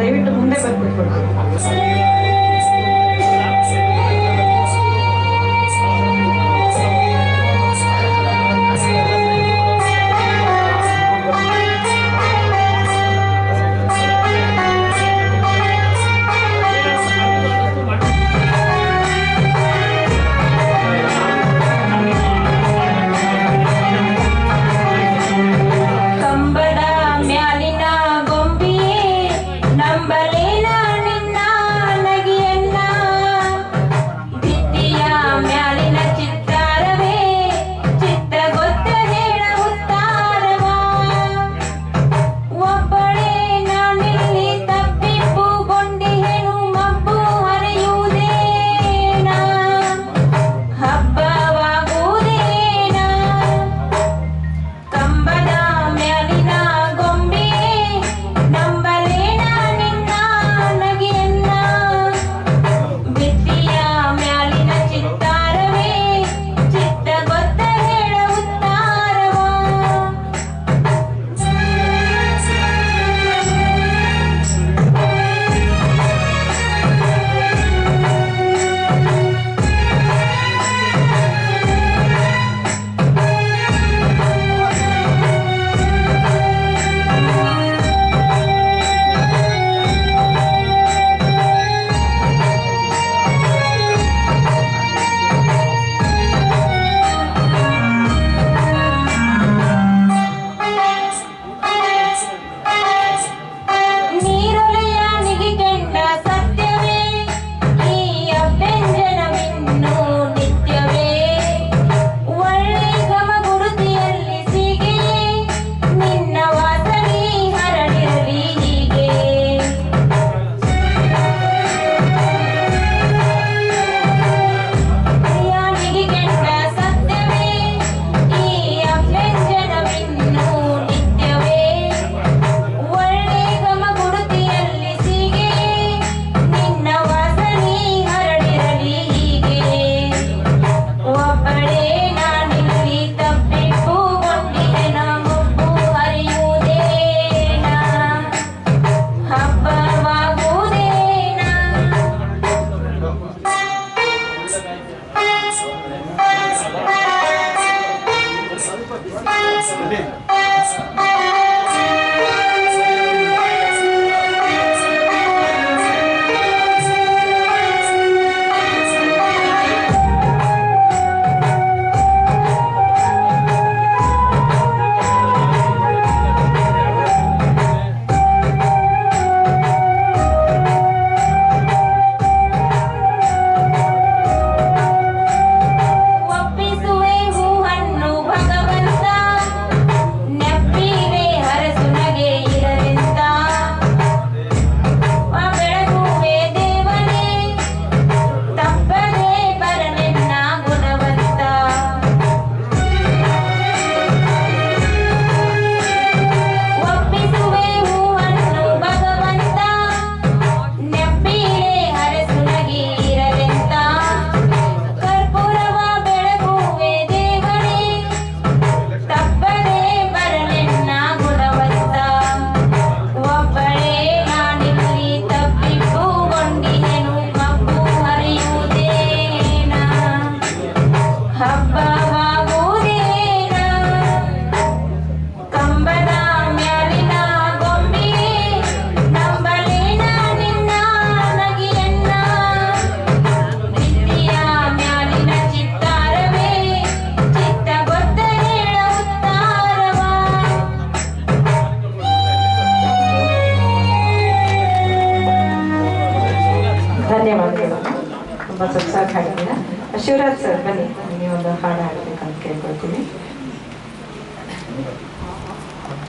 ದಯವಿಟ್ಟು ಮುಂದೆ ಬಂದ್ಬಿಟ್ಬಿಡ್ಬೇಕು で。ತುಂಬ ಸೊಗಸಾಗಿ ಹಾಡಿದ್ದೀನ ಶಿವರಾಜ್ ಸರ್ ಬನ್ನಿ. ನೀವೊಂದು ಹಾಡು ಹಾಡಬೇಕಂತ ಕೇಳ್ಕೊಳ್ತೀನಿ.